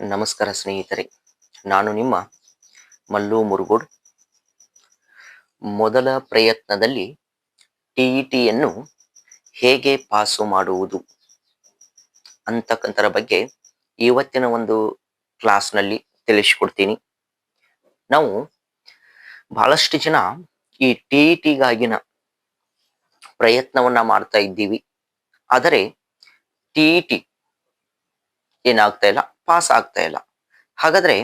ನಮಸ್ಕಾರ ಸ್ನೇಹಿತರೆ. ನಾನು ನಿಮ್ಮ ಮಲ್ಲು ಮುರುಗೋಡ್. ಮೊದಲ ಪ್ರಯತ್ನದಲ್ಲಿ ಟಿಇಟಿಯನ್ನು ಹೇಗೆ ಪಾಸು ಮಾಡುವುದು ಅಂತಕ್ಕಂಥರ ಬಗ್ಗೆ ಇವತ್ತಿನ ಒಂದು ಕ್ಲಾಸ್ನಲ್ಲಿ ತಿಳಿಸ್ಕೊಡ್ತೀನಿ. ನಾವು ಬಹಳಷ್ಟು ಜನ ಈ ಟಿಇಟಿಗಾಗಿನ ಪ್ರಯತ್ನವನ್ನ ಮಾಡ್ತಾ ಇದ್ದೀವಿ. ಆದರೆ ಟಿಇಟಿ ಏನಾಗ್ತಾ ಇಲ್ಲ. ಪಾಸ್ ಆಗ್ತಾ ಇಲ್ಲ. ಹಾಗಾದ್ರೆ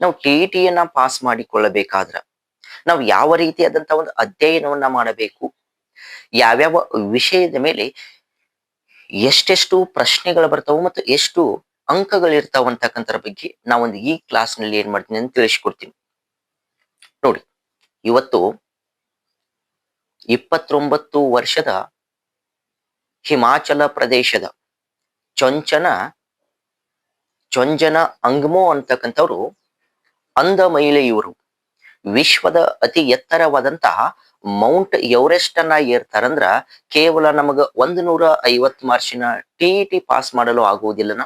ನಾವು ಟಿ ಟಿಇಟಿಯನ್ನ ಪಾಸ್ ಮಾಡಿಕೊಳ್ಳಬೇಕಾದ್ರ ನಾವು ಯಾವ ರೀತಿಯಾದಂತಹ ಒಂದು ಅಧ್ಯಯನವನ್ನ ಮಾಡಬೇಕು? ಯಾವ್ಯಾವ ವಿಷಯದ ಮೇಲೆ ಎಷ್ಟೆಷ್ಟು ಪ್ರಶ್ನೆಗಳು ಬರ್ತಾವೋ ಮತ್ತು ಎಷ್ಟು ಅಂಕಗಳಿರ್ತಾವ ಅಂತಕ್ಕಂಥರ ಬಗ್ಗೆ ನಾವೊಂದು ಈ ಕ್ಲಾಸ್ನಲ್ಲಿ ಏನ್ ಮಾಡ್ತೀನಿ ಅಂತ ತಿಳಿಸ್ಕೊಡ್ತೀನಿ. ನೋಡಿ, ಇವತ್ತು ಇಪ್ಪತ್ತೊಂಬತ್ತು ವರ್ಷದ ಹಿಮಾಚಲ ಪ್ರದೇಶದ ಚೊಂಚನ ಚೊಂಜನ ಅಂಗ್ಮೋ ಅಂತಕ್ಕಂಥವ್ರು ಅಂಧ ಮಹಿಳೆಯವರು. ವಿಶ್ವದ ಅತಿ ಎತ್ತರವಾದಂತಹ ಮೌಂಟ್ ಎವರೆಸ್ಟ್ ಅನ್ನ ಏರ್ತಾರಂದ್ರ ಕೇವಲ ನಮಗ ಒಂದ್ ನೂರ ಐವತ್ ಮಾರ್ಚಿನ ಟಿ ಟಿ ಪಾಸ್ ಮಾಡಲು ಆಗುವುದಿಲ್ಲನ?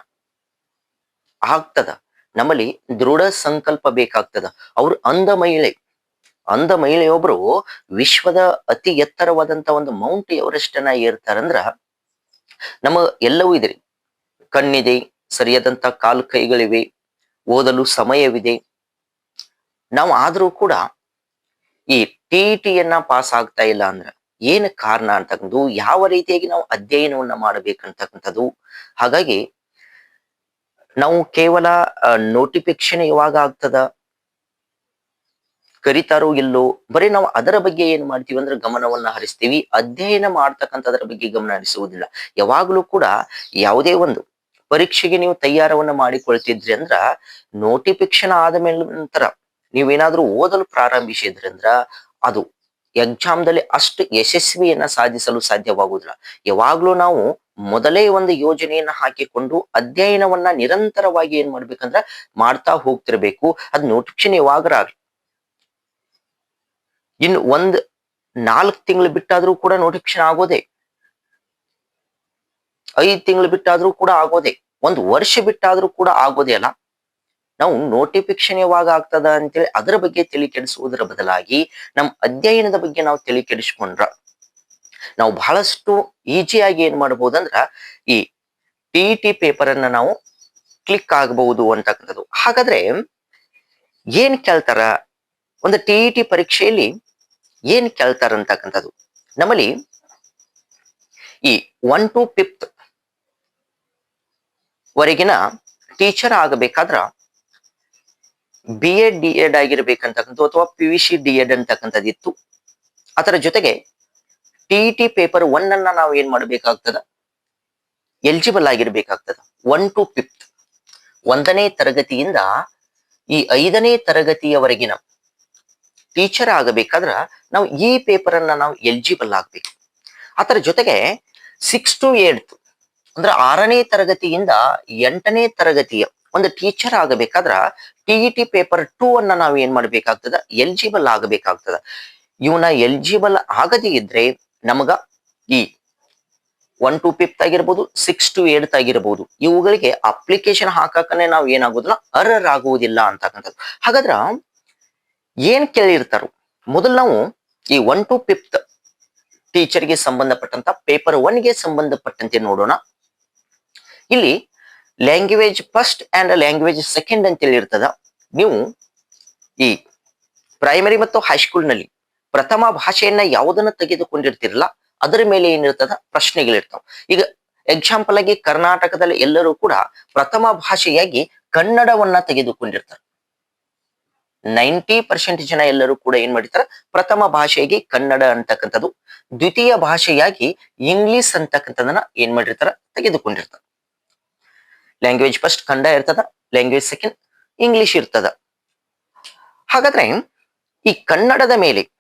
ಆಗ್ತದ. ನಮ್ಮಲ್ಲಿ ದೃಢ ಸಂಕಲ್ಪ ಬೇಕಾಗ್ತದ. ಅವ್ರು ಅಂಧ ಮಹಿಳೆ. ಅಂಧ ಮಹಿಳೆಯೊಬ್ರು ವಿಶ್ವದ ಅತಿ ಎತ್ತರವಾದಂತ ಒಂದು ಮೌಂಟ್ ಎವರೆಸ್ಟ್ ಅನ್ನ ಏರ್ತಾರಂದ್ರ ನಮ್ಮ ಎಲ್ಲವೂ ಇದ್ರಿ. ಕಣ್ಣಿದೆ ಸರಿಯಾದಂತ ಕಾಲು ಕೈಗಳಿವೆ, ಓದಲು ಸಮಯವಿದೆ. ನಾವು ಆದರೂ ಕೂಡ ಈ ಟಿಇಟಿಯನ್ನ ಪಾಸ್ ಆಗ್ತಾ ಇಲ್ಲ ಅಂದ್ರೆ ಏನು ಕಾರಣ ಅಂತಕ್ಕಂಥದ್ದು, ಯಾವ ರೀತಿಯಾಗಿ ನಾವು ಅಧ್ಯಯನವನ್ನ ಮಾಡಬೇಕಂತಕ್ಕಂಥದ್ದು. ಹಾಗಾಗಿ ನಾವು ಕೇವಲ ನೋಟಿಫಿಕೇಶನ್ ಯಾವಾಗ ಆಗ್ತದ? ಕರಿತಾರೋ ಇಲ್ಲೋ? ಬರೀ ನಾವು ಅದರ ಬಗ್ಗೆ ಏನ್ ಮಾಡ್ತೀವಿ ಅಂದ್ರೆ ಗಮನವನ್ನ ಹರಿಸ್ತೀವಿ. ಅಧ್ಯಯನ ಮಾಡ್ತಕ್ಕಂಥದ್ರ ಬಗ್ಗೆ ಗಮನ ಹರಿಸುವುದಿಲ್ಲ. ಯಾವಾಗಲೂ ಕೂಡ ಯಾವುದೇ ಒಂದು ಪರೀಕ್ಷೆಗೆ ನೀವು ತಯಾರವನ್ನ ಮಾಡಿಕೊಳ್ತಿದ್ರಿ ಅಂದ್ರ ನೋಟಿಫಿಕೇಶನ್ ಆದ ಮೇಲೆ ನಂತರ ನೀವೇನಾದ್ರೂ ಓದಲು ಪ್ರಾರಂಭಿಸಿದ್ರಿ ಅಂದ್ರ ಅದು ಎಕ್ಸಾಮ್ದಲ್ಲಿ ಅಷ್ಟು ಯಶಸ್ವಿಯನ್ನ ಸಾಧಿಸಲು ಸಾಧ್ಯವಾಗುವುದಿಲ್ಲ ಯಾವಾಗ್ಲೂ ನಾವು ಮೊದಲೇ ಒಂದು ಯೋಜನೆಯನ್ನ ಹಾಕಿಕೊಂಡು ಅಧ್ಯಯನವನ್ನ ನಿರಂತರವಾಗಿ ಏನ್ ಮಾಡ್ಬೇಕಂದ್ರ ಮಾಡ್ತಾ ಹೋಗ್ತಿರ್ಬೇಕು. ಅದ್ ನೋಟಿಫಿಕೇಶನ್ ಯಾವಾಗ್ರ ಆಗ್ಲಿ ಇನ್ನು ಒಂದ್ ನಾಲ್ಕು ತಿಂಗಳು ಬಿಟ್ಟಾದ್ರೂ ಕೂಡ ನೋಟಿಫಿಕೇಶನ್ ಆಗೋದೇ ಐದ್ ತಿಂಗಳು ಬಿಟ್ಟಾದ್ರೂ ಕೂಡ ಆಗೋದೇ. ಒಂದ್ ವರ್ಷ ಬಿಟ್ಟಾದ್ರೂ ಕೂಡ ಆಗೋದೇ ಅಲ್ಲ. ನಾವು ನೋಟಿಫಿಕೇಶನ್ ಯಾವಾಗ ಆಗ್ತದ ಅಂತೇಳಿ ಅದರ ಬಗ್ಗೆ ತಿಳಿ ಕೆಡಿಸುವುದರ ಬದಲಾಗಿ ನಮ್ಮ ಅಧ್ಯಯನದ ಬಗ್ಗೆ ನಾವು ತಿಳಿ ಕೆಡಿಸ್ಕೊಂಡ್ರ ನಾವು ಬಹಳಷ್ಟು ಈಜಿಯಾಗಿ ಏನ್ ಮಾಡ್ಬೋದಂದ್ರ ಈ ಟಿ ಟಿ ಪೇಪರ್ ಅನ್ನ ನಾವು ಕ್ಲಿಕ್ ಆಗಬಹುದು ಅಂತಕ್ಕಂಥದ್ದು. ಹಾಗಾದ್ರೆ ಏನ್ ಕೇಳ್ತಾರ? ಒಂದು ಟಿ ಟಿ ಪರೀಕ್ಷೆಯಲ್ಲಿ ಏನ್ ಕೇಳ್ತಾರ ಅಂತಕ್ಕಂಥದ್ದು ನಮ್ಮಲ್ಲಿ ಈ ಒನ್ ಟು ಫಿಫ್ತ್ ವರೆಗಿನ ಟೀಚರ್ ಆಗಬೇಕಾದ್ರ ಬಿ ಎಡ್ ಡಿ ಎಡ್ ಆಗಿರ್ಬೇಕಂತಕ್ಕಂಥ ಅಥವಾ P V C D Ed ಅಂತಕ್ಕಂಥದ್ದು ಇತ್ತು. ಅದರ ಜೊತೆಗೆ ಟಿ ಟಿ ಪೇಪರ್ ಒನ್ ಅನ್ನ ನಾವು ಏನ್ ಮಾಡಬೇಕಾಗ್ತದ? ಎಲಿಜಿಬಲ್ ಆಗಿರ್ಬೇಕಾಗ್ತದ. ಒನ್ ಟು ಫಿಫ್ತ್ ಒಂದನೇ ತರಗತಿಯಿಂದ ಈ ಐದನೇ ತರಗತಿಯವರೆಗಿನ ಟೀಚರ್ ಆಗಬೇಕಾದ್ರ ನಾವು ಈ ಪೇಪರ್ ಅನ್ನ ನಾವು ಎಲಿಜಿಬಲ್ ಆಗ್ಬೇಕು. ಅದರ ಜೊತೆಗೆ ಸಿಕ್ಸ್ ಟು ಏಟ್ ಅಂದ್ರೆ ಆರನೇ ತರಗತಿಯಿಂದ ಎಂಟನೇ ತರಗತಿಯ ಒಂದು ಟೀಚರ್ ಆಗಬೇಕಾದ್ರ ಟಿಇಟಿ ಪೇಪರ್ ಟೂ ಅನ್ನ ನಾವು ಏನ್ ಮಾಡ್ಬೇಕಾಗ್ತದ? ಎಲಿಜಿಬಲ್ ಆಗಬೇಕಾಗ್ತದ. ಇವನ ಎಲಿಜಿಬಲ್ ಆಗದೇ ಇದ್ರೆ ನಮಗ ಈ ಒನ್ ಟು ಫಿಫ್ತ್ ಆಗಿರ್ಬೋದು ಸಿಕ್ಸ್ ಟು ಏಟ್ ಆಗಿರ್ಬೋದು, ಇವುಗಳಿಗೆ ಅಪ್ಲಿಕೇಶನ್ ಹಾಕಕ್ಕನೆ ನಾವು ಏನಾಗೋದಿಲ್ಲ ಅರ್ಹರಾಗುವುದಿಲ್ಲ ಅಂತಕ್ಕಂಥದ್ದು. ಹಾಗಾದ್ರ ಏನ್ ಕೇಳಿರ್ತಾರೋ, ಮೊದಲು ನಾವು ಈ ಒನ್ ಟು ಫಿಫ್ತ್ ಟೀಚರ್ಗೆ ಸಂಬಂಧಪಟ್ಟಂತ ಪೇಪರ್ ಒನ್ಗೆ ಸಂಬಂಧಪಟ್ಟಂತೆ ನೋಡೋಣ. ಇಲ್ಲಿ language first and language second ಅಂತೇಳಿ ಇರ್ತದ. ನೀವು ಈ ಪ್ರೈಮರಿ ಮತ್ತು ಹೈಸ್ಕೂಲ್ನಲ್ಲಿ ಪ್ರಥಮ ಭಾಷೆಯನ್ನ ಯಾವುದನ್ನ ತೆಗೆದುಕೊಂಡಿರ್ತಿರಲ್ಲ, ಅದರ ಮೇಲೆ ಏನಿರ್ತದ ಪ್ರಶ್ನೆಗಳಿರ್ತಾವ. ಈಗ ಎಕ್ಸಾಂಪಲ್ ಆಗಿ ಕರ್ನಾಟಕದಲ್ಲಿ ಎಲ್ಲರೂ ಕೂಡ ಪ್ರಥಮ ಭಾಷೆಯಾಗಿ ಕನ್ನಡವನ್ನ ತೆಗೆದುಕೊಂಡಿರ್ತಾರೆ. ನೈಂಟಿ ಪರ್ಸೆಂಟ್ ಜನ ಎಲ್ಲರೂ ಕೂಡ ಏನ್ ಮಾಡಿರ್ತಾರೆ, ಪ್ರಥಮ ಭಾಷೆಯಾಗಿ ಕನ್ನಡ ಅಂತಕ್ಕಂಥದ್ದು, ದ್ವಿತೀಯ ಭಾಷೆಯಾಗಿ ಇಂಗ್ಲಿಷ್ ಅಂತಕ್ಕಂಥದನ್ನ ಏನ್ ಮಾಡಿರ್ತಾರ, ತೆಗೆದುಕೊಂಡಿರ್ತಾರೆ. ಲ್ಯಾಂಗ್ವೇಜ್ ಫಸ್ಟ್ ಕನ್ನಡ ಇರ್ತದ ಲ್ಯಾಂಗ್ವೇಜ್ ಸೆಕೆಂಡ್ ಇಂಗ್ಲಿಷ್ ಇರ್ತದ. ಹಾಗಾದ್ರೆ, ಈ ಕನ್ನಡದ ಮೇಲೆ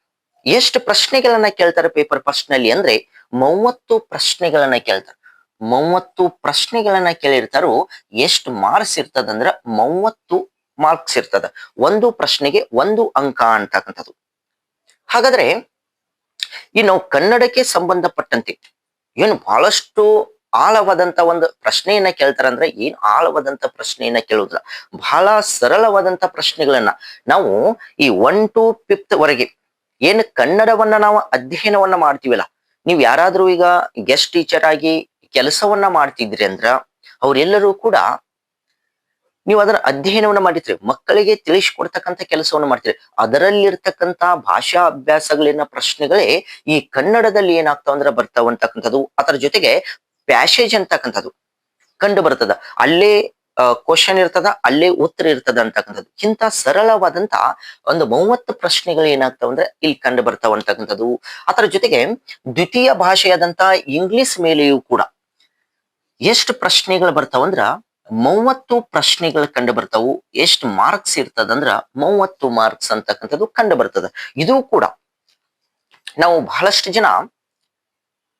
ಎಷ್ಟು ಪ್ರಶ್ನೆಗಳನ್ನ ಕೇಳ್ತಾರೆ ಪೇಪರ್ ಫಸ್ಟ್ನಲ್ಲಿ ಅಂದ್ರೆ, ಮೂವತ್ತು ಪ್ರಶ್ನೆಗಳನ್ನ ಕೇಳ್ತಾರೆ. ಮೂವತ್ತು ಪ್ರಶ್ನೆಗಳನ್ನ ಕೇಳಿರ್ತಾರೋ, ಎಷ್ಟು ಮಾರ್ಕ್ಸ್ ಇರ್ತದ ಅಂದ್ರ ಮೂವತ್ತು ಮಾರ್ಕ್ಸ್ ಇರ್ತದ. ಒಂದು ಪ್ರಶ್ನೆಗೆ ಒಂದು ಅಂಕ ಅಂತಕ್ಕಂಥದ್ದು. ಹಾಗಾದ್ರೆ, ಈ ನಾವು ಕನ್ನಡಕ್ಕೆ ಸಂಬಂಧಪಟ್ಟಂತೆ, ಏನು ಬಹಳಷ್ಟು ಆಳವಾದಂತ ಒಂದು ಪ್ರಶ್ನೆಯನ್ನ ಕೇಳ್ತಾರ ಅಂದ್ರೆ ಏನ್ ಆಳವಾದಂತ ಪ್ರಶ್ನೆಯನ್ನ ಕೇಳುವುದಿಲ್ಲ ಬಹಳ ಸರಳವಾದಂತ ಪ್ರಶ್ನೆಗಳನ್ನ ನಾವು ಈ ಒನ್ ಟು ಫಿಫ್ತ್ ವರೆಗೆ ಏನು ಕನ್ನಡವನ್ನ ನಾವು ಅಧ್ಯಯನವನ್ನ ಮಾಡ್ತೀವಲ್ಲ, ನೀವು ಯಾರಾದ್ರೂ ಈಗ ಗೆಸ್ಟ್ ಟೀಚರ್ ಆಗಿ ಕೆಲಸವನ್ನ ಮಾಡ್ತಿದ್ರಿ ಅಂದ್ರ ಅವರೆಲ್ಲರೂ ಕೂಡ ನೀವು ಅದರ ಅಧ್ಯಯನವನ್ನ ಮಾಡಿದ್ರಿ ಮಕ್ಕಳಿಗೆ ತಿಳಿಸಿಕೊಡ್ತಕ್ಕಂಥ ಕೆಲಸವನ್ನ ಮಾಡ್ತೀರಿ. ಅದರಲ್ಲಿರ್ತಕ್ಕಂತ ಭಾಷಾ ಅಭ್ಯಾಸಗಳಿನ ಪ್ರಶ್ನೆಗಳೇ ಈ ಕನ್ನಡದಲ್ಲಿ ಏನಾಗ್ತಾವ ಅಂದ್ರೆ ಬರ್ತಾವಂತಕ್ಕಂಥದ್ದು ಅದರ ಜೊತೆಗೆ ಪ್ಯಾಸೇಜ್ ಅಂತಕ್ಕಂಥದ್ದು. ಕಂಡು ಬರ್ತದ ಅಲ್ಲೇ ಕ್ವಶನ್ ಇರ್ತದ, ಅಲ್ಲೇ ಉತ್ತರ ಇರ್ತದ ಅಂತಕ್ಕಂಥದ್ದು. ಇಂತ ಸರಳವಾದಂತ ಒಂದು ಮೂವತ್ತು ಪ್ರಶ್ನೆಗಳು ಏನಾಗ್ತಾವ ಅಂದ್ರೆ ಇಲ್ಲಿ ಕಂಡು ಬರ್ತಾವ ಅಂತಕ್ಕಂಥದ್ದು. ಅದರ ಜೊತೆಗೆ ದ್ವಿತೀಯ ಭಾಷೆಯಾದಂತ ಇಂಗ್ಲಿಷ್ ಮೇಲೆಯೂ ಕೂಡ ಎಷ್ಟು ಪ್ರಶ್ನೆಗಳು ಬರ್ತಾವಂದ್ರ ಮೂವತ್ತು ಪ್ರಶ್ನೆಗಳು ಕಂಡು ಬರ್ತಾವು. ಎಷ್ಟು ಮಾರ್ಕ್ಸ್ ಇರ್ತದಂದ್ರ ಮೂವತ್ತು ಮಾರ್ಕ್ಸ್ ಅಂತಕ್ಕಂಥದ್ದು ಕಂಡು ಬರ್ತದ. ಇದು ಕೂಡ ನಾವು ಬಹಳಷ್ಟು ಜನ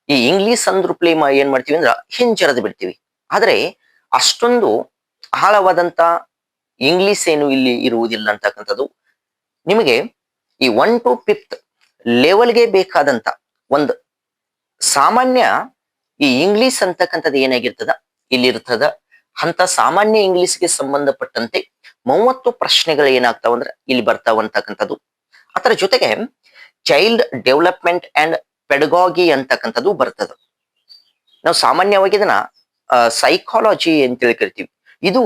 ಈ ಇಂಗ್ಲಿಷ್ ಅಂದ್ರು ಪ್ಲೇ ಏನ್ ಮಾಡ್ತೀವಿ ಅಂದ್ರ ಹಿಂಜರಿದು ಬಿಡ್ತೀವಿ. ಆದ್ರೆ ಅಷ್ಟೊಂದು ಆಳವಾದಂತ ಇಂಗ್ಲಿಷ್ ಏನು ಇಲ್ಲಿ ಇರುವುದಿಲ್ಲ ಅಂತಕ್ಕಂಥದ್ದು. ನಿಮಗೆ ಈ ಒನ್ ಟು ಫಿಫ್ತ್ ಲೆವೆಲ್ಗೆ ಬೇಕಾದಂತ ಒಂದು ಸಾಮಾನ್ಯ ಈ ಇಂಗ್ಲಿಷ್ ಅಂತಕ್ಕಂಥದ್ದು ಏನಾಗಿರ್ತದ? ಇಲ್ಲಿ ಇರ್ತದ ಅಂತ ಸಾಮಾನ್ಯ ಇಂಗ್ಲಿಷ್ಗೆ ಸಂಬಂಧಪಟ್ಟಂತೆ ಮೂವತ್ತು ಪ್ರಶ್ನೆಗಳು ಏನಾಗ್ತಾವ ಅಂದ್ರೆ ಇಲ್ಲಿ ಬರ್ತಾವಂತಕ್ಕಂಥದ್ದು ಅದರ ಜೊತೆಗೆ ಚೈಲ್ಡ್ ಡೆವಲಪ್ಮೆಂಟ್ ಅಂಡ್ ಪೆಡಗಾಗಿ ಅಂತಕ್ಕಂಥದ್ದು ಬರ್ತದ. ನಾವು ಸಾಮಾನ್ಯವಾಗಿ ಇದನ್ನ ಸೈಕಾಲಜಿ ಅಂತೇಳಿ ಕರಿತೀವಿ. ಇದು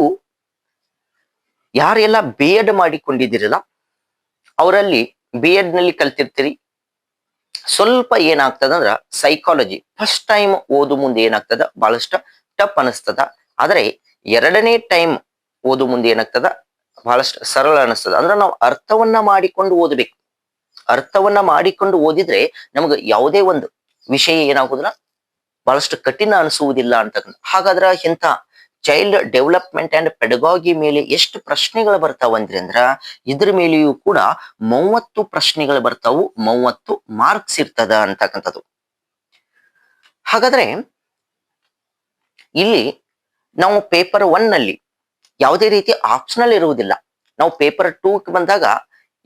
ಯಾರೆಲ್ಲ ಬಿ ಎಡ್ ಮಾಡಿಕೊಂಡಿದ್ದೀರಲ್ಲ, ಅವರಲ್ಲಿ ಬಿ ಎಡ್ನಲ್ಲಿ ಕಲ್ತಿರ್ತೀರಿ. ಸ್ವಲ್ಪ ಏನಾಗ್ತದ ಅಂದ್ರ ಸೈಕಾಲಜಿ ಫಸ್ಟ್ ಟೈಮ್ ಓದು ಮುಂದೆ ಏನಾಗ್ತದ? ಬಹಳಷ್ಟು ಟಫ್ ಅನಿಸ್ತದ. ಆದ್ರೆ ಎರಡನೇ ಟೈಮ್ ಓದು ಮುಂದೆ ಏನಾಗ್ತದ? ಬಹಳಷ್ಟು ಸರಳ ಅನಿಸ್ತದ. ಅಂದ್ರೆ ನಾವು ಅರ್ಥವನ್ನ ಮಾಡಿಕೊಂಡು ಓದಬೇಕು. ಅರ್ಥವನ್ನ ಮಾಡಿಕೊಂಡು ಓದಿದ್ರೆ ನಮಗೆ ಯಾವುದೇ ಒಂದು ವಿಷಯ ಏನಾಗುದಿಲ್ಲ, ಬಹಳಷ್ಟು ಕಠಿಣ ಅನಿಸುವುದಿಲ್ಲ ಅಂತಕ್ಕಂಥ. ಹಾಗಾದ್ರ ಇಂಥ ಚೈಲ್ಡ್ ಡೆವಲಪ್ಮೆಂಟ್ ಅಂಡ್ ಪೆಡಗಾಗಿ ಮೇಲೆ ಎಷ್ಟು ಪ್ರಶ್ನೆಗಳು ಬರ್ತಾವಂದ್ರಿ ಅಂದ್ರ ಇದ್ರ ಮೇಲೆಯೂ ಕೂಡ ಮೂವತ್ತು ಪ್ರಶ್ನೆಗಳು ಬರ್ತಾವು, ಮೂವತ್ತು ಮಾರ್ಕ್ಸ್ ಇರ್ತದ ಅಂತಕ್ಕಂಥದ್ದು. ಹಾಗಾದ್ರೆ ಇಲ್ಲಿ ನಾವು ಪೇಪರ್ ಒನ್ನಲ್ಲಿ ಯಾವುದೇ ರೀತಿ ಆಪ್ಷನಲ್ ಇರುವುದಿಲ್ಲ. ನಾವು ಪೇಪರ್ ಟೂ ಬಂದಾಗ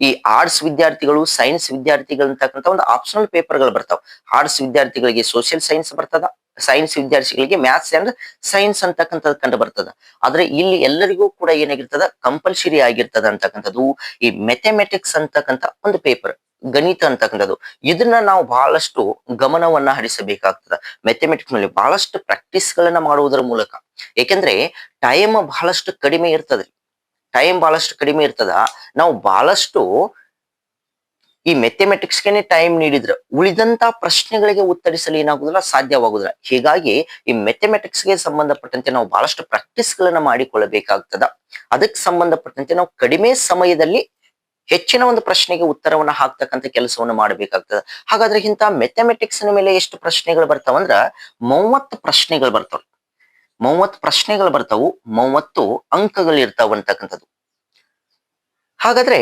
ಈ ಆರ್ಟ್ಸ್ ವಿದ್ಯಾರ್ಥಿಗಳು ಸೈನ್ಸ್ ವಿದ್ಯಾರ್ಥಿಗಳು ಅಂತಕ್ಕಂಥ ಒಂದು ಆಪ್ಷನಲ್ ಪೇಪರ್ಗಳು ಬರ್ತಾವ. ಆರ್ಟ್ಸ್ ವಿದ್ಯಾರ್ಥಿಗಳಿಗೆ ಸೋಷಿಯಲ್ ಸೈನ್ಸ್ ಬರ್ತದ ಸೈನ್ಸ್ ವಿದ್ಯಾರ್ಥಿಗಳಿಗೆ ಮ್ಯಾಥ್ಸ್ ಅಂಡ್ ಸೈನ್ಸ್ ಅಂತಕ್ಕಂಥದ್ದು ಕಂಡು ಬರ್ತದ. ಆದ್ರೆ ಇಲ್ಲಿ ಎಲ್ಲರಿಗೂ ಕೂಡ ಏನಾಗಿರ್ತದ ಕಂಪಲ್ಸರಿ ಆಗಿರ್ತದ ಅಂತಕ್ಕಂಥದ್ದು ಈ ಮೆಥಮೆಟಿಕ್ಸ್ ಅಂತಕ್ಕಂಥ ಒಂದು ಪೇಪರ್ ಗಣಿತ ಅಂತಕ್ಕಂಥದ್ದು. ಇದನ್ನ ನಾವು ಬಹಳಷ್ಟು ಗಮನವನ್ನ ಹರಿಸಬೇಕಾಗ್ತದ. ಮೆಥಮೆಟಿಕ್ಸ್ನಲ್ಲಿ ಬಹಳಷ್ಟು ಪ್ರಾಕ್ಟೀಸ್ ಗಳನ್ನ ಮಾಡುವುದರ ಮೂಲಕ. ಏಕೆಂದ್ರೆ ಟೈಮ್ ಬಹಳಷ್ಟು ಕಡಿಮೆ ಇರ್ತದ್ರಿ ಟೈಮ್ ಬಹಳಷ್ಟು ಕಡಿಮೆ ಇರ್ತದ. ನಾವು ಬಹಳಷ್ಟು ಈ ಮೆಥಮೆಟಿಕ್ಸ್ಗೆನೆ ಟೈಮ್ ನೀಡಿದ್ರೆ ಉಳಿದಂತ ಪ್ರಶ್ನೆಗಳಿಗೆ ಉತ್ತರಿಸಲು ಏನಾಗುದಿಲ್ಲ, ಸಾಧ್ಯವಾಗುದಿಲ್ಲ. ಹೀಗಾಗಿ ಈ ಮೆಥಮೆಟಿಕ್ಸ್ಗೆ ಸಂಬಂಧಪಟ್ಟಂತೆ ನಾವು ಬಹಳಷ್ಟು ಪ್ರಾಕ್ಟೀಸ್ ಗಳನ್ನ ಮಾಡಿಕೊಳ್ಳಬೇಕಾಗ್ತದ. ಅದಕ್ಕೆ ಸಂಬಂಧಪಟ್ಟಂತೆ ನಾವು ಕಡಿಮೆ ಸಮಯದಲ್ಲಿ ಹೆಚ್ಚಿನ ಒಂದು ಪ್ರಶ್ನೆಗೆ ಉತ್ತರವನ್ನ ಹಾಕ್ತಕ್ಕಂಥ ಕೆಲಸವನ್ನು ಮಾಡಬೇಕಾಗ್ತದೆ. ಹಾಗಾದ್ರೆ ಇಂಥ ಮೆಥಮೆಟಿಕ್ಸ್ ಮೇಲೆ ಎಷ್ಟು ಪ್ರಶ್ನೆಗಳು ಬರ್ತಾವಂದ್ರ, ಮೂವತ್ತು ಪ್ರಶ್ನೆಗಳು ಬರ್ತಾವ. ಮೂವತ್ತು ಪ್ರಶ್ನೆಗಳು ಬರ್ತಾವು, ಮೂವತ್ತು ಅಂಕಗಳು ಇರ್ತಾವ ಅಂತಕ್ಕಂಥದ್ದು. ಹಾಗಾದ್ರೆ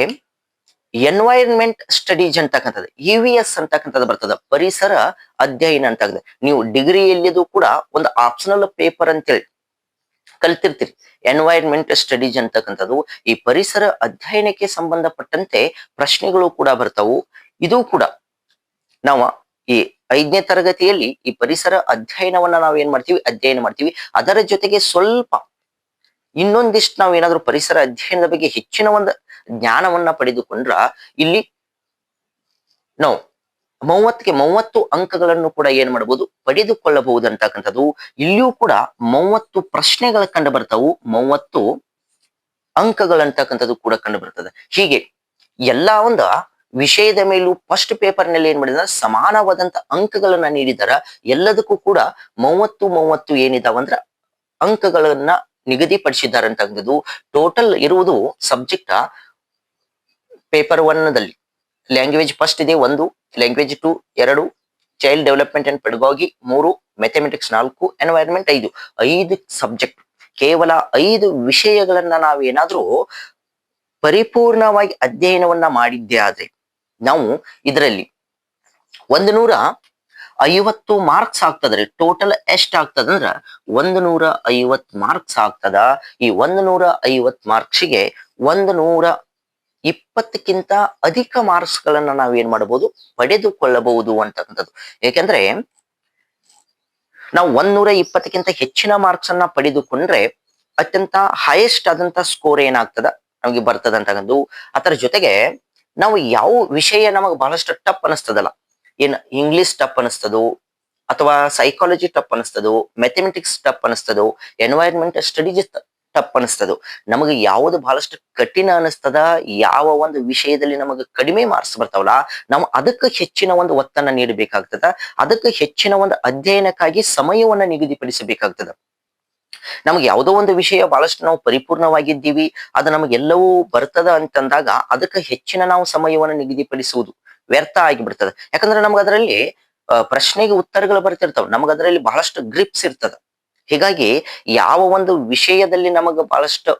ಎನ್ವೈರನ್ಮೆಂಟ್ ಸ್ಟಡೀಸ್ ಅಂತಕ್ಕಂಥದ್ದು ಇ ವಿ ಎಸ್ ಅಂತಕ್ಕಂಥದ್ದು ಬರ್ತದ, ಪರಿಸರ ಅಧ್ಯಯನ ಅಂತಕ್ಕಂಥ ನೀವು ಡಿಗ್ರಿಯಲ್ಲಿದು ಕೂಡ ಒಂದು ಆಪ್ಷನಲ್ ಪೇಪರ್ ಅಂತೇಳಿ ಕಲ್ತಿರ್ತೀರಿ. ಎನ್ವೈರನ್ಮೆಂಟ್ ಸ್ಟಡೀಸ್ ಅಂತಕ್ಕಂಥದ್ದು, ಈ ಪರಿಸರ ಅಧ್ಯಯನಕ್ಕೆ ಸಂಬಂಧಪಟ್ಟಂತೆ ಪ್ರಶ್ನೆಗಳು ಕೂಡ ಬರ್ತಾವು. ಇದು ಕೂಡ ನಾವು ಈ ಐದನೇ ತರಗತಿಯಲ್ಲಿ ಈ ಪರಿಸರ ಅಧ್ಯಯನವನ್ನ ನಾವು ಏನ್ ಮಾಡ್ತೀವಿ? ಅಧ್ಯಯನ ಮಾಡ್ತೀವಿ. ಅದರ ಜೊತೆಗೆ ಸ್ವಲ್ಪ ಇನ್ನೊಂದಿಷ್ಟು ನಾವು ಏನಾದ್ರೂ ಪರಿಸರ ಅಧ್ಯಯನದ ಬಗ್ಗೆ ಹೆಚ್ಚಿನ ಒಂದು ಜ್ಞಾನವನ್ನ ಪಡೆದುಕೊಂಡ್ರ ಇಲ್ಲಿ ನಾವು ಮೂವತ್ತಿಗೆ ಮೂವತ್ತು ಅಂಕಗಳನ್ನು ಕೂಡ ಏನ್ ಮಾಡಬಹುದು ಪಡೆದುಕೊಳ್ಳಬಹುದು ಅಂತಕ್ಕಂಥದ್ದು ಇಲ್ಲಿಯೂ ಕೂಡ ಮೂವತ್ತು ಪ್ರಶ್ನೆಗಳು ಕಂಡು ಬರ್ತಾವು. ಮೂವತ್ತು ಅಂಕಗಳಂತಕ್ಕಂಥದ್ದು ಕೂಡ ಕಂಡು ಬರ್ತದೆ. ಹೀಗೆ ಎಲ್ಲಾ ಒಂದು ವಿಷಯದ ಮೇಲೂ ಫಸ್ಟ್ ಪೇಪರ್ನಲ್ಲಿ ಏನ್ ಮಾಡಿದಾರೆ, ಸಮಾನವಾದಂತ ಅಂಕಗಳನ್ನ ನೀಡಿದಾರ. ಎಲ್ಲದಕ್ಕೂ ಕೂಡ ಮೂವತ್ತು ಮೂವತ್ತು ಏನಿದಾವಂದ್ರ ಅಂಕಗಳನ್ನ ನಿಗದಿಪಡಿಸಿದ್ದಾರೆ ಅಂತಕ್ಕಂಥದ್ದು ಟೋಟಲ್ ಇರುವುದು ಸಬ್ಜೆಕ್ಟ್ ಪೇಪರ್ ಒನ್ ದಲ್ಲಿ ಲ್ಯಾಂಗ್ವೇಜ್ ಫಸ್ಟ್ ಇದೆ ಒಂದು ಲ್ಯಾಂಗ್ವೇಜ್ ಟು ಎರಡು ಚೈಲ್ಡ್ ಡೆವಲಪ್ಮೆಂಟ್ ಅಂಡ್ ಪೆಡಗಾಗಿ ಮೂರು ಮ್ಯಾಥಮೆಟಿಕ್ಸ್ ನಾಲ್ಕು ಎನ್ವೈರನ್ಮೆಂಟ್ ಐದು. ಐದು ಸಬ್ಜೆಕ್ಟ್ ಕೇವಲ ಐದು ವಿಷಯಗಳನ್ನ ನಾವೇನಾದ್ರೂ ಪರಿಪೂರ್ಣವಾಗಿ ಅಧ್ಯಯನವನ್ನ ಮಾಡಿದ್ದೇ ಆದ್ರೆ ನಾವು ಇದರಲ್ಲಿ. ಒಂದು ನೂರ ಐವತ್ತು ಮಾರ್ಕ್ಸ್ ಆಗ್ತದ್ರಿ ಟೋಟಲ್ ಎಷ್ಟ್ ಆಗ್ತದಂದ್ರ ಒಂದು ನೂರ ಐವತ್ ಮಾರ್ಕ್ಸ್ ಆಗ್ತದ. ಈ ಒಂದು ನೂರ ಐವತ್ ಮಾರ್ಕ್ಸ್ಗೆ ಒಂದು ನೂರ ಇಪ್ಪತ್ತಕ್ಕಿಂತ ಅಧಿಕ ಮಾರ್ಕ್ಸ್ ಗಳನ್ನ ನಾವೇನ್ ಮಾಡಬಹುದು ಪಡೆದುಕೊಳ್ಳಬಹುದು ಅಂತದ್ದು ಏಕೆಂದ್ರೆ ನಾವು ಒಂದೂರ ಇಪ್ಪತ್ತಕ್ಕಿಂತ ಹೆಚ್ಚಿನ ಮಾರ್ಕ್ಸ್ ಅನ್ನ ಪಡೆದುಕೊಂಡ್ರೆ ಅತ್ಯಂತ ಹೈಯೆಸ್ಟ್ ಆದಂತ ಸ್ಕೋರ್ ಏನಾಗ್ತದ? ನಮಗೆ ಬರ್ತದ ಅಂತಕ್ಕಂಥದ್ದು ಅದರ ಜೊತೆಗೆ ನಾವು ಯಾವ ವಿಷಯ ನಮಗೆ ಬಹಳಷ್ಟು ಟಪ್ ಅನಿಸ್ತದಲ್ಲ. ಏನ್ ಇಂಗ್ಲಿಷ್ ಟಪ್ ಅನಿಸ್ತದೋ, ಅಥವಾ ಸೈಕಾಲಜಿ ಟಪ್ ಅನಿಸ್ತದೋ ಮ್ಯಾಥಮೆಟಿಕ್ಸ್ ಟಪ್ ಅನಿಸ್ತದೋ ಎನ್ವೈರ್ಮೆಂಟ್ ಸ್ಟಡೀಸ್ ಟಪ್ ಅನಿಸ್ತದೋ, ನಮಗೆ ಯಾವುದು ಬಹಳಷ್ಟು ಕಠಿಣ ಅನಿಸ್ತದ, ಯಾವ ಒಂದು ವಿಷಯದಲ್ಲಿ ನಮಗೆ ಕಡಿಮೆ ಮಾರ್ಕ್ಸ್ ಬರ್ತಾವಲ್ಲ, ನಾವು ಅದಕ್ಕೆ ಹೆಚ್ಚಿನ ಒಂದು ಒತ್ತನ್ನ ನೀಡಬೇಕಾಗ್ತದ, ಅದಕ್ಕೆ ಹೆಚ್ಚಿನ ಒಂದು ಅಧ್ಯಯನಕ್ಕಾಗಿ ಸಮಯವನ್ನ ನಿಗದಿಪಡಿಸಬೇಕಾಗ್ತದ. ನಮಗೆ ಯಾವುದೋ ಒಂದು ವಿಷಯ ಬಹಳಷ್ಟು ನಾವು ಪರಿಪೂರ್ಣವಾಗಿದ್ದೀವಿ, ಅದು ನಮಗೆಲ್ಲವೂ ಬರ್ತದ ಅಂತಂದಾಗ ಅದಕ್ಕೆ ಹೆಚ್ಚಿನ ನಾವು ಸಮಯವನ್ನು ನಿಗದಿಪಡಿಸುವುದು ವ್ಯರ್ಥ ಆಗಿಬಿಡ್ತದೆ. ಯಾಕಂದ್ರೆ ನಮ್ಗೆ ಅದರಲ್ಲಿ ಪ್ರಶ್ನೆಗೆ ಉತ್ತರಗಳು ಬರ್ತಿರ್ತಾವ ನಮಗ ಅದರಲ್ಲಿ ಬಹಳಷ್ಟು ಗ್ರಿಪ್ಸ್ ಇರ್ತದ. ಹೀಗಾಗಿ ಯಾವ ಒಂದು ವಿಷಯದಲ್ಲಿ ನಮಗೆ ಬಹಳಷ್ಟು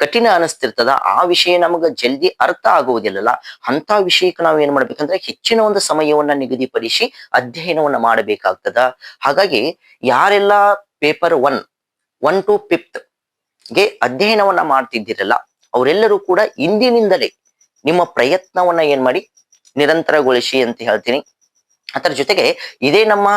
ಕಠಿಣ ಅನಿಸ್ತಿರ್ತದ, ಆ ವಿಷಯ ನಮಗೆ ಜಲ್ದಿ ಅರ್ಥ ಆಗುವುದಿಲ್ಲಲ್ಲ ಅಂತ ವಿಷಯಕ್ಕೆ ನಾವು ಏನ್ ಮಾಡ್ಬೇಕಂದ್ರೆ ಹೆಚ್ಚಿನ ಒಂದು ಸಮಯವನ್ನ ನಿಗದಿಪಡಿಸಿ ಅಧ್ಯಯನವನ್ನ ಮಾಡಬೇಕಾಗ್ತದ. ಹಾಗಾಗಿ ಯಾರೆಲ್ಲ ಪೇಪರ್ ಒನ್ ಒನ್ ಟು ಫಿಫ್ತ್ಗೆ ಅಧ್ಯಯನವನ್ನ ಮಾಡ್ತಿದ್ದೀರಲ್ಲ, ಅವರೆಲ್ಲರೂ ಕೂಡ ಇಂದಿನಿಂದಲೇ ನಿಮ್ಮ ಪ್ರಯತ್ನವನ್ನ ಏನ್ ಮಾಡಿ ನಿರಂತರಗೊಳಿಸಿ ಅಂತ ಹೇಳ್ತೀನಿ. ಅದರ ಜೊತೆಗೆ ಇದೇ ನಮ್ಮ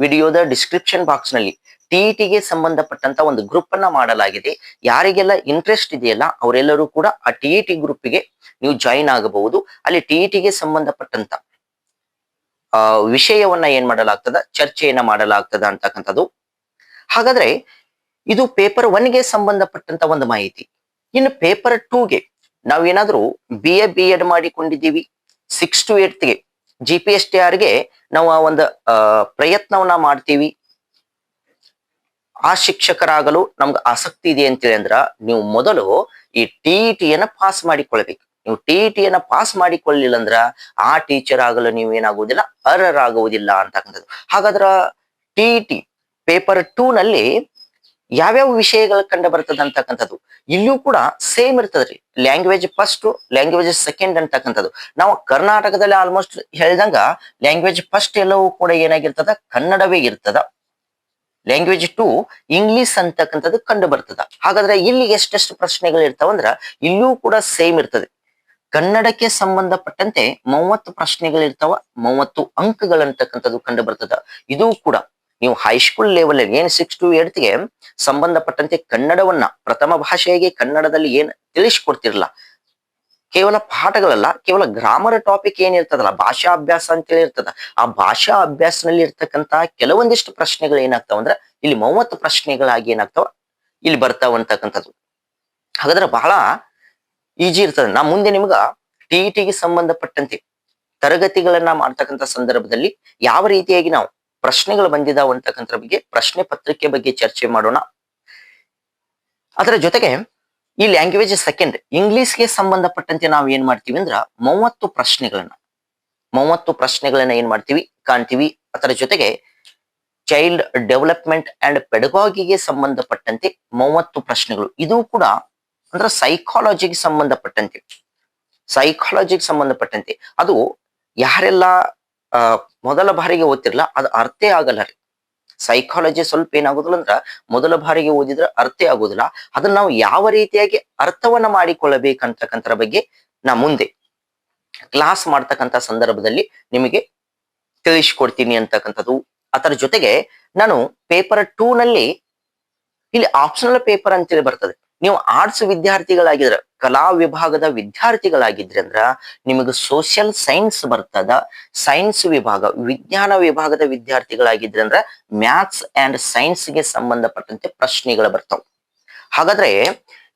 ವಿಡಿಯೋದ ಡಿಸ್ಕ್ರಿಪ್ಷನ್ ಬಾಕ್ಸ್ನಲ್ಲಿ ಟಿಇಟಿಗೆ ಸಂಬಂಧಪಟ್ಟಂತ ಒಂದು ಗ್ರೂಪ್ ಅನ್ನ ಮಾಡಲಾಗಿದೆ. ಯಾರಿಗೆಲ್ಲ ಇಂಟ್ರೆಸ್ಟ್ ಇದೆಯಲ್ಲ, ಅವರೆಲ್ಲರೂ ಕೂಡ ಆ ಟಿಇಟಿ ಗ್ರೂಪ್ಗೆ ನೀವು ಜಾಯಿನ್ ಆಗಬಹುದು. ಅಲ್ಲಿ ಟಿಇಟಿಗೆ ಸಂಬಂಧಪಟ್ಟಂತ, ಆ, ವಿಷಯವನ್ನ ಏನ್ ಮಾಡಲಾಗ್ತದ, ಚರ್ಚೆಯನ್ನ ಮಾಡಲಾಗ್ತದ ಅಂತಕ್ಕಂಥದ್ದು. ಹಾಗಾದ್ರೆ ಇದು ಪೇಪರ್ ಒನ್ಗೆ ಸಂಬಂಧಪಟ್ಟಂತ ಒಂದು ಮಾಹಿತಿ. ಇನ್ನು ಪೇಪರ್ ಟೂಗೆ ನಾವೇನಾದ್ರೂ ಬಿ ಎ ಬಿ ಎಡ್ ಮಾಡಿಕೊಂಡಿದ್ದೀವಿ ಸಿಕ್ಸ್ ಟು ಏಟ್ಗೆ ಜಿ ಪಿ ಎಸ್ ಟಿ ಆರ್ಗೆ ನಾವು ಆ ಒಂದು ಪ್ರಯತ್ನವನ್ನ ಮಾಡ್ತೀವಿ. ಆ ಶಿಕ್ಷಕರಾಗಲು ನಮ್ಗೆ ಆಸಕ್ತಿ ಇದೆ ಅಂತೇಳಿ ಅಂದ್ರ ನೀವು ಮೊದಲು ಈ ಟಿ ಟಿಯನ್ನ ಪಾಸ್ ಮಾಡಿಕೊಳ್ಬೇಕು. ನೀವು ಟಿ ಟಿಯನ್ನ ಪಾಸ್ ಮಾಡಿಕೊಳ್ಳಿಲ್ಲ ಅಂದ್ರ ಆ ಟೀಚರ್ ಆಗಲು ನೀವು ಏನಾಗುವುದಿಲ್ಲ, ಅರ್ಹರಾಗುವುದಿಲ್ಲ ಅಂತಕ್ಕಂಥದ್ದು ಹಾಗಾದ್ರ ಟಿ ಪೇಪರ್ ಟೂ ನಲ್ಲಿ ಯಾವ್ಯಾವ ವಿಷಯಗಳು ಕಂಡು ಬರ್ತದೆ ಅಂತಕ್ಕಂಥದ್ದು. ಇಲ್ಲೂ ಕೂಡ ಸೇಮ್ ಇರ್ತದ್ರಿ. ಲ್ಯಾಂಗ್ವೇಜ್ ಫಸ್ಟ್ ಲ್ಯಾಂಗ್ವೇಜ್ ಸೆಕೆಂಡ್ ಅಂತಕ್ಕಂಥದ್ದು. ನಾವು ಕರ್ನಾಟಕದಲ್ಲಿ ಆಲ್ಮೋಸ್ಟ್ ಹೇಳಿದಂಗ ಲ್ಯಾಂಗ್ವೇಜ್ ಫಸ್ಟ್ ಎಲ್ಲವೂ ಕೂಡ ಏನಾಗಿರ್ತದ? ಕನ್ನಡವೇ ಇರ್ತದ. ಲ್ಯಾಂಗ್ವೇಜ್ ಟು ಇಂಗ್ಲಿಷ್ ಅಂತಕ್ಕಂಥದ್ದು ಕಂಡು ಬರ್ತದ. ಹಾಗಾದ್ರೆ ಇಲ್ಲಿ ಎಷ್ಟೆಷ್ಟು ಪ್ರಶ್ನೆಗಳು ಇರ್ತಾವಂದ್ರ ಇಲ್ಲೂ ಕೂಡ ಸೇಮ್ ಇರ್ತದೆ. ಕನ್ನಡಕ್ಕೆ ಸಂಬಂಧಪಟ್ಟಂತೆ ಮೂವತ್ತು ಪ್ರಶ್ನೆಗಳಿರ್ತಾವ ಮೂವತ್ತು ಅಂಕಗಳಂತಕ್ಕಂಥದ್ದು ಕಂಡು ಬರ್ತದ. ಇದು ಕೂಡ. ನೀವು ಹೈಸ್ಕೂಲ್ ಲೆವೆಲ್ ಏನ್ ಸಿಕ್ಸ್ ಟು ಏಟ್ಗೆ ಸಂಬಂಧಪಟ್ಟಂತೆ ಕನ್ನಡವನ್ನ ಪ್ರಥಮ ಭಾಷೆಯಾಗಿ ಕನ್ನಡದಲ್ಲಿ ಏನ್ ತಿಳಿಸ್ಕೊಡ್ತಿರಲ್ಲ ಕೇವಲ ಪಾಠಗಳಲ್ಲ, ಕೇವಲ ಗ್ರಾಮರ್ ಟಾಪಿಕ್ ಏನಿರ್ತದಲ್ಲ ಭಾಷಾ ಅಭ್ಯಾಸ ಅಂತೇಳಿ ಇರ್ತದ, ಆ ಭಾಷಾ ಅಭ್ಯಾಸನಲ್ಲಿ ಇರ್ತಕ್ಕಂತ ಕೆಲವೊಂದಿಷ್ಟು ಪ್ರಶ್ನೆಗಳು ಏನಾಗ್ತಾವ ಅಂದ್ರೆ, ಇಲ್ಲಿ ಮೂವತ್ತು ಪ್ರಶ್ನೆಗಳಾಗಿ ಏನಾಗ್ತಾವ, ಇಲ್ಲಿ ಬರ್ತಾವ ಅಂತಕ್ಕಂಥದ್ದು. ಹಾಗಾದ್ರೆ ಬಹಳ ಈಜಿ ಇರ್ತದೆ. ನಾ ಮುಂದೆ ನಿಮ್ಗ ಟಿ ಟಿಗೆ ಸಂಬಂಧಪಟ್ಟಂತೆ ತರಗತಿಗಳನ್ನ ಮಾಡ್ತಕ್ಕಂಥ ಸಂದರ್ಭದಲ್ಲಿ ಯಾವ ರೀತಿಯಾಗಿ ನಾವು ಪ್ರಶ್ನೆಗಳು ಬಂದಿದಾವ ಅಂತಕ್ಕಂಥ ಬಗ್ಗೆ ಪ್ರಶ್ನೆ ಪತ್ರಿಕೆ ಬಗ್ಗೆ ಚರ್ಚೆ ಮಾಡೋಣ. ಅದರ ಜೊತೆಗೆ ಈ ಲ್ಯಾಂಗ್ವೇಜ್ ಸೆಕೆಂಡ್ ಇಂಗ್ಲಿಷ್ಗೆ ಸಂಬಂಧಪಟ್ಟಂತೆ ನಾವು ಏನ್ ಮಾಡ್ತೀವಿ ಅಂದ್ರ ಮೂವತ್ತು ಪ್ರಶ್ನೆಗಳನ್ನ ಮೂವತ್ತು ಪ್ರಶ್ನೆಗಳನ್ನ ಏನ್ ಮಾಡ್ತೀವಿ ಕಾಣ್ತೀವಿ. ಅದರ ಜೊತೆಗೆ ಚೈಲ್ಡ್ ಡೆವಲಪ್ಮೆಂಟ್ ಅಂಡ್ ಪೆಡಗಾಗಿಗೆ ಸಂಬಂಧಪಟ್ಟಂತೆ ಮೂವತ್ತು ಪ್ರಶ್ನೆಗಳು. ಇದು ಕೂಡ ಅಂದ್ರೆ ಸೈಕಾಲಜಿಗೆ ಸಂಬಂಧಪಟ್ಟಂತೆ ಸೈಕಾಲಜಿಗೆ ಸಂಬಂಧಪಟ್ಟಂತೆ. ಅದು ಯಾರೆಲ್ಲ ಆ, ಮೊದಲ ಬಾರಿಗೆ ಓದ್ತಿರಲ್ಲ ಅದು ಅರ್ಥೇ ಆಗಲ್ಲ ರೀ. ಸೈಕಾಲಜಿ ಸ್ವಲ್ಪ ಏನಾಗುದಿಲ್ಲ ಅಂದ್ರ ಮೊದಲ ಬಾರಿಗೆ ಓದಿದ್ರೆ ಅರ್ಥೇ ಆಗುದಿಲ್ಲ. ಅದನ್ನ ನಾವು ಯಾವ ರೀತಿಯಾಗಿ ಅರ್ಥವನ್ನ ಮಾಡಿಕೊಳ್ಳಬೇಕಂತಕ್ಕಂಥರ ಬಗ್ಗೆ ನಾ ಮುಂದೆ ಕ್ಲಾಸ್ ಮಾಡ್ತಕ್ಕಂಥ ಸಂದರ್ಭದಲ್ಲಿ ನಿಮಗೆ ತಿಳಿಸ್ಕೊಡ್ತೀನಿ ಅಂತಕ್ಕಂಥದ್ದು. ಅದರ ಜೊತೆಗೆ ನಾನು ಪೇಪರ್ ಟೂ ನಲ್ಲಿ ಇಲ್ಲಿ ಆಪ್ಷನಲ್ ಪೇಪರ್ ಅಂತೇಳಿ ಬರ್ತದೆ. ನೀವು ಆರ್ಟ್ಸ್ ವಿದ್ಯಾರ್ಥಿಗಳಾಗಿದ್ರ ಕಲಾ ವಿಭಾಗದ ವಿದ್ಯಾರ್ಥಿಗಳಾಗಿದ್ರಿ ಅಂದ್ರ ನಿಮಗೆ ಸೋಷಿಯಲ್ ಸೈನ್ಸ್ ಬರ್ತದ. ಸೈನ್ಸ್ ವಿಭಾಗ, ವಿಜ್ಞಾನ ವಿಭಾಗದ ವಿದ್ಯಾರ್ಥಿಗಳಾಗಿದ್ರಿ ಅಂದ್ರ ಮ್ಯಾಥ್ಸ್ ಅಂಡ್ ಸೈನ್ಸ್ಗೆ ಸಂಬಂಧಪಟ್ಟಂತೆ ಪ್ರಶ್ನೆಗಳು ಬರ್ತಾವ. ಹಾಗಾದ್ರೆ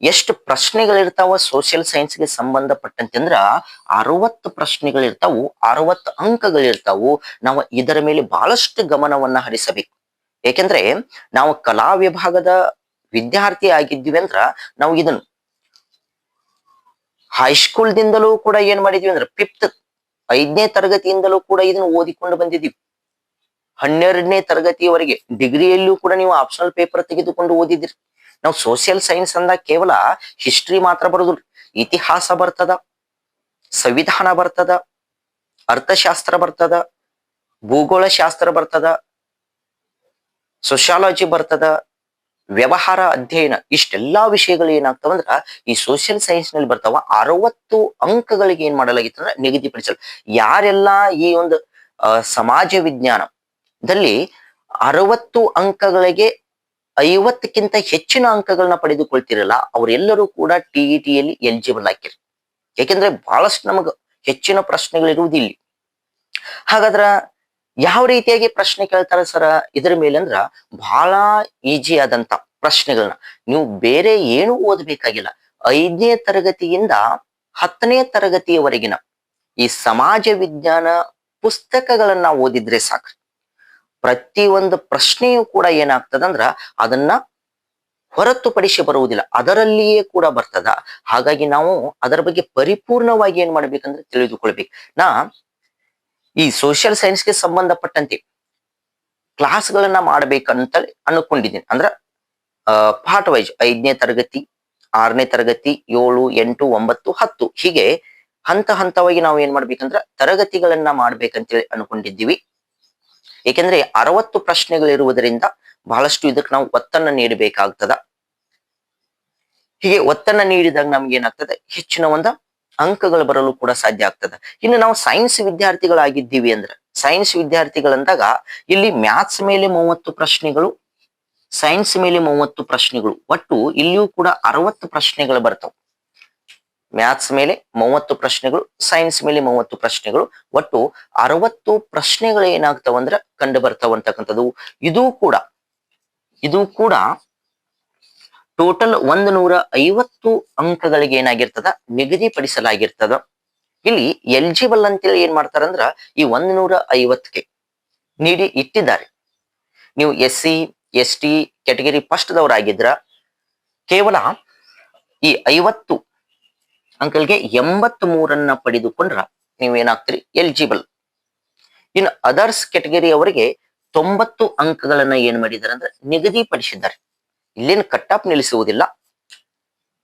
ಎಷ್ಟು ಪ್ರಶ್ನೆಗಳಿರ್ತಾವ ಸೋಷಿಯಲ್ ಸೈನ್ಸ್ಗೆ ಸಂಬಂಧಪಟ್ಟಂತೆ ಅಂದ್ರ ಅರವತ್ತು ಪ್ರಶ್ನೆಗಳಿರ್ತಾವು ಅರವತ್ತು ಅಂಕಗಳಿರ್ತಾವು ನಾವು ಇದರ ಮೇಲೆ ಬಹಳಷ್ಟು ಗಮನವನ್ನ ಹರಿಸಬೇಕು. ಏಕೆಂದ್ರೆ ನಾವು ಕಲಾ ವಿಭಾಗದ ವಿದ್ಯಾರ್ಥಿ ಆಗಿದ್ವಿ ಅಂದ್ರ ನಾವು ಇದನ್ನು ಹೈಸ್ಕೂಲ್ ದಿಂದಲೂ ಕೂಡ ಏನ್ ಮಾಡಿದ್ವಿ ಅಂದ್ರೆ ಫಿಫ್ತ್ ಐದನೇ ತರಗತಿಯಿಂದಲೂ ಕೂಡ ಇದನ್ನು ಓದಿಕೊಂಡು ಬಂದಿದ್ದೀವಿ ಹನ್ನೆರಡನೇ ತರಗತಿಯವರೆಗೆ ಡಿಗ್ರಿಯಲ್ಲೂ ಕೂಡ ನೀವು ಆಪ್ಷನಲ್ ಪೇಪರ್ ತೆಗೆದುಕೊಂಡು ಓದಿದ್ರಿ. ನಾವು ಸೋಷಿಯಲ್ ಸೈನ್ಸ್ ಅಂದ ಕೇವಲ ಹಿಸ್ಟ್ರಿ ಮಾತ್ರ ಬರೋದಿಲ್ಲ, ಇತಿಹಾಸ ಬರ್ತದ, ಸಂವಿಧಾನ ಬರ್ತದ, ಅರ್ಥಶಾಸ್ತ್ರ ಬರ್ತದ ಭೂಗೋಳ ಶಾಸ್ತ್ರ ಬರ್ತದ ಸೋಷಿಯಾಲಜಿ ಬರ್ತದ ವ್ಯವಹಾರ ಅಧ್ಯಯನ, ಇಷ್ಟೆಲ್ಲಾ ವಿಷಯಗಳು ಏನಾಗ್ತಾವಂದ್ರ ಈ ಸೋಷಿಯಲ್ ಸೈನ್ಸ್ನಲ್ಲಿ ಬರ್ತಾವ ಅರವತ್ತು ಅಂಕಗಳಿಗೆ ಏನ್ ಮಾಡಲಾಗಿತ್ತು ಅಂದ್ರೆ ನಿಗದಿಪಡಿಸಲು ಯಾರೆಲ್ಲ ಈ ಒಂದು ಸಮಾಜ ವಿಜ್ಞಾನದಲ್ಲಿ ಅರವತ್ತು ಅಂಕಗಳಿಗೆ ಐವತ್ತಕ್ಕಿಂತ ಹೆಚ್ಚಿನ ಅಂಕಗಳನ್ನ ಪಡೆದುಕೊಳ್ತಿರಲ್ಲ, ಅವರೆಲ್ಲರೂ ಕೂಡ ಟಿಇಟಿಯಲ್ಲಿ ಎಲಿಜಿಬಲ್ ಹಾಕಿರಿ ಯಾಕೆಂದ್ರೆ ಬಹಳಷ್ಟು ನಮಗ ಹೆಚ್ಚಿನ ಪ್ರಶ್ನೆಗಳಿರುವುದಿಲ್ಲ. ಹಾಗಾದ್ರ ಯಾವ ರೀತಿಯಾಗಿ ಪ್ರಶ್ನೆ ಕೇಳ್ತಾರ ಸರ? ಇದ್ರ ಮೇಲೆ ಅಂದ್ರ ಬಹಳ ಈಜಿ ಆದಂತ ಪ್ರಶ್ನೆಗಳನ್ನ ನೀವು ಬೇರೆ ಏನು ಓದಬೇಕಾಗಿಲ್ಲ. ಐದನೇ ತರಗತಿಯಿಂದ ಹತ್ತನೇ ತರಗತಿಯವರೆಗಿನ ಈ ಸಮಾಜ ವಿಜ್ಞಾನ ಪುಸ್ತಕಗಳನ್ನ ಓದಿದ್ರೆ ಸಾಕು ಪ್ರತಿ ಒಂದು ಪ್ರಶ್ನೆಯೂ ಕೂಡ ಏನಾಗ್ತದಂದ್ರ ಅದನ್ನ ಹೊರತುಪಡಿಸಿ ಬರುವುದಿಲ್ಲ. ಅದರಲ್ಲಿಯೇ ಕೂಡ ಬರ್ತದ. ಹಾಗಾಗಿ ನಾವು ಅದರ ಬಗ್ಗೆ ಪರಿಪೂರ್ಣವಾಗಿ ಏನ್ ಮಾಡ್ಬೇಕಂದ್ರೆ ತಿಳಿದುಕೊಳ್ಬೇಕು. ನಾ ಈ ಸೋಷಿಯಲ್ ಸೈನ್ಸ್ಗೆ ಸಂಬಂಧಪಟ್ಟಂತೆ ಕ್ಲಾಸ್ಗಳನ್ನ ಮಾಡ್ಬೇಕಂತ ಅನ್ಕೊಂಡಿದ್ದೀನಿ. ಅಂದ್ರ ಪಾರ್ಟ್ ವೈಸ್ ಐದನೇ ತರಗತಿ, ಆರನೇ ತರಗತಿ, ಏಳು, ಎಂಟು, ಒಂಬತ್ತು, ಹತ್ತು ಹೀಗೆ ಹಂತ ಹಂತವಾಗಿ ನಾವು ಏನ್ ಮಾಡ್ಬೇಕಂದ್ರ ತರಗತಿಗಳನ್ನ ಮಾಡ್ಬೇಕಂತೇಳಿ ಅನ್ಕೊಂಡಿದ್ದೀವಿ. ಏಕೆಂದ್ರೆ ಅರವತ್ತು ಪ್ರಶ್ನೆಗಳಿರುವುದರಿಂದ ಬಹಳಷ್ಟು ಇದಕ್ಕೆ ನಾವು ಒತ್ತನ್ನ ನೀಡಬೇಕಾಗ್ತದ. ಹೀಗೆ ಒತ್ತನ್ನ ನೀಡಿದಾಗ ನಮ್ಗೆ ಏನಾಗ್ತದೆ? ಹೆಚ್ಚಿನ ಒಂದು ಅಂಕಗಳು ಬರಲು ಕೂಡ ಸಾಧ್ಯ ಆಗ್ತದೆ. ಇನ್ನು ನಾವು ಸೈನ್ಸ್ ವಿದ್ಯಾರ್ಥಿಗಳಾಗಿದ್ದೀವಿ ಅಂದ್ರೆ ಸೈನ್ಸ್ ವಿದ್ಯಾರ್ಥಿಗಳಂದಾಗ ಇಲ್ಲಿ ಮ್ಯಾಥ್ಸ್ ಮೇಲೆ ಮೂವತ್ತು ಪ್ರಶ್ನೆಗಳು ಸೈನ್ಸ್ ಮೇಲೆ ಮೂವತ್ತು ಪ್ರಶ್ನೆಗಳು, ಒಟ್ಟು ಇಲ್ಲಿಯೂ ಕೂಡ ಅರವತ್ತು ಪ್ರಶ್ನೆಗಳು ಬರ್ತಾವ. ಮ್ಯಾಥ್ಸ್ ಮೇಲೆ ಮೂವತ್ತು ಪ್ರಶ್ನೆಗಳು ಸೈನ್ಸ್ ಮೇಲೆ ಮೂವತ್ತು ಪ್ರಶ್ನೆಗಳು, ಒಟ್ಟು ಅರವತ್ತು ಪ್ರಶ್ನೆಗಳು ಏನಾಗ್ತಾವ ಅಂದ್ರ ಕಂಡು ಬರ್ತಾವ ಅಂತಕ್ಕಂಥದ್ದು. ಇದು ಕೂಡ ಇದು ಕೂಡ ಟೋಟಲ್ ಒಂದ್ ನೂರ ಐವತ್ತು ಅಂಕಗಳಿಗೆ ಏನಾಗಿರ್ತದ? ನಿಗದಿಪಡಿಸಲಾಗಿರ್ತದ. ಇಲ್ಲಿ ಎಲಿಜಿಬಲ್ ಅಂತೇಳಿ ಏನ್ ಮಾಡ್ತಾರಂದ್ರ ಈ ಒಂದ್ ನೂರ ಐವತ್ತಕ್ಕೆ ನೀಡಿ ಇಟ್ಟಿದ್ದಾರೆ. ನೀವು S C S T category first ದವರಾಗಿದ್ರ ಕೇವಲ ಈ ಐವತ್ತು ಅಂಕಲ್ಗೆ ಎಂಬತ್ ಮೂರನ್ನ ಪಡೆದುಕೊಂಡ್ರ ನೀವೇನಾಗ್ತೀರಿ ಎಲಿಜಿಬಲ್ ಇನ್ನು ಅದರ್ಸ್ ಕ್ಯಾಟಗರಿ ಅವರಿಗೆ ತೊಂಬತ್ತು ಅಂಕಗಳನ್ನ ಏನ್ ಮಾಡಿದ್ದಾರೆ ಅಂದ್ರೆ ನಿಗದಿಪಡಿಸಿದ್ದಾರೆ. ಇಲ್ಲೇನು ಕಟ್ ಆಫ್ ನಿಲ್ಲಿಸುವುದಿಲ್ಲ.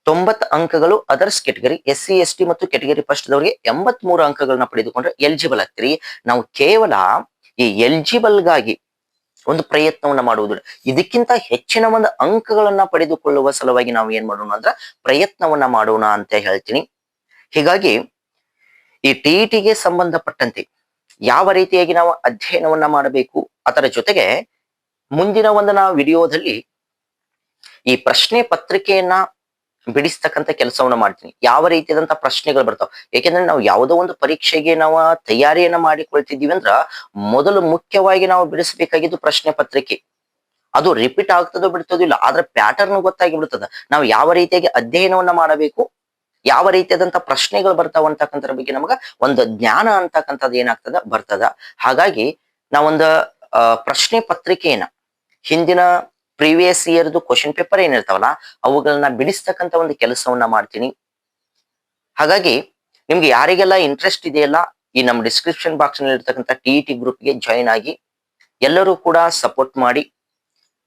ತೊಂಬತ್ತು ಅಂಕಗಳು others category S C S T ಮತ್ತು ಕೆಟಗರಿ ಫಸ್ಟ್ ದವರಿಗೆ ಎಂಬತ್ ಮೂರು ಅಂಕಗಳನ್ನ ಪಡೆದುಕೊಂಡ್ರೆ ಎಲಿಜಿಬಲ್ ಆಗ್ತೀರಿ. ನಾವು ಕೇವಲ ಈ ಎಲಿಜಿಬಲ್ಗಾಗಿ ಒಂದು ಪ್ರಯತ್ನವನ್ನ ಮಾಡುವುದಿಲ್ಲ. ಇದಕ್ಕಿಂತ ಹೆಚ್ಚಿನ ಒಂದು ಅಂಕಗಳನ್ನ ಪಡೆದುಕೊಳ್ಳುವ ಸಲುವಾಗಿ ನಾವು ಏನ್ ಮಾಡೋಣ ಅಂದ್ರ ಪ್ರಯತ್ನವನ್ನ ಮಾಡೋಣ ಅಂತ ಹೇಳ್ತೀನಿ. ಹೀಗಾಗಿ ಈ ಟಿಇಟಿಗೆ ಸಂಬಂಧಪಟ್ಟಂತೆ ಯಾವ ರೀತಿಯಾಗಿ ನಾವು ಅಧ್ಯಯನವನ್ನ ಮಾಡಬೇಕು, ಅದರ ಜೊತೆಗೆ ಮುಂದಿನ ಒಂದು ನಾವು ವಿಡಿಯೋದಲ್ಲಿ ಈ ಪ್ರಶ್ನೆ ಪತ್ರಿಕೆಯನ್ನ ಬಿಡಿಸ್ತಕ್ಕಂಥ ಕೆಲಸವನ್ನ ಮಾಡ್ತೀನಿ. ಯಾವ ರೀತಿಯಾದಂತ ಪ್ರಶ್ನೆಗಳು ಬರ್ತಾವ? ಯಾಕೆಂದ್ರೆ ನಾವು ಯಾವುದೋ ಒಂದು ಪರೀಕ್ಷೆಗೆ ನಾವು ತಯಾರಿಯನ್ನ ಮಾಡಿಕೊಳ್ತಿದೀವಿ ಅಂದ್ರ ಮೊದಲು ಮುಖ್ಯವಾಗಿ ನಾವು ಬಿಡಿಸಬೇಕಾಗಿದ್ದು ಪ್ರಶ್ನೆ ಪತ್ರಿಕೆ. ಅದು ರಿಪೀಟ್ ಆಗ್ತದೋ ಬಿಡ್ತದೋ ಇಲ್ಲ, ಆದ್ರೆ ಪ್ಯಾಟರ್ನ್ ಗೊತ್ತಾಗಿ ಬಿಡ್ತದ ನಾವು ಯಾವ ರೀತಿಯಾಗಿ ಅಧ್ಯಯನವನ್ನ ಮಾಡಬೇಕು? ಯಾವ ರೀತಿಯಾದಂತ ಪ್ರಶ್ನೆಗಳು ಬರ್ತಾವ ಅಂತಕ್ಕಂಥದ್ರ ಬಗ್ಗೆ ನಮಗ ಒಂದು ಜ್ಞಾನ ಅಂತಕ್ಕಂಥದ್ದು ಏನಾಗ್ತದ? ಬರ್ತದ. ಹಾಗಾಗಿ ನಾವೊಂದು ಪ್ರಶ್ನೆ ಪತ್ರಿಕೆಯನ್ನು ಹಿಂದಿನ ಪ್ರೀವಿಯಸ್ ಇಯರ್ದು ಕ್ವಶನ್ ಪೇಪರ್ ಏನಿರ್ತಾವಲ್ಲ ಅವುಗಳನ್ನ ಬಿಡಿಸ್ತಕ್ಕಂತ ಒಂದು ಕೆಲಸವನ್ನ ಮಾಡ್ತೀನಿ. ಹಾಗಾಗಿ, ನಿಮ್ಗೆ ಯಾರಿಗೆಲ್ಲ ಇಂಟ್ರೆಸ್ಟ್ ಇದೆಯಲ್ಲ, ಈ ನಮ್ಮ ಡಿಸ್ಕ್ರಿಪ್ಷನ್ ಬಾಕ್ಸ್ನಲ್ಲಿ ಇರ್ತಕ್ಕಂಥ ಟಿ ಟಿ ಗ್ರೂಪ್ಗೆ ಜಾಯಿನ್ ಆಗಿ, ಎಲ್ಲರೂ ಕೂಡ ಸಪೋರ್ಟ್ ಮಾಡಿ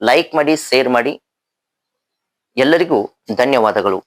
ಲೈಕ್ ಮಾಡಿ ಶೇರ್ ಮಾಡಿ, ಎಲ್ಲರಿಗೂ ಧನ್ಯವಾದಗಳು.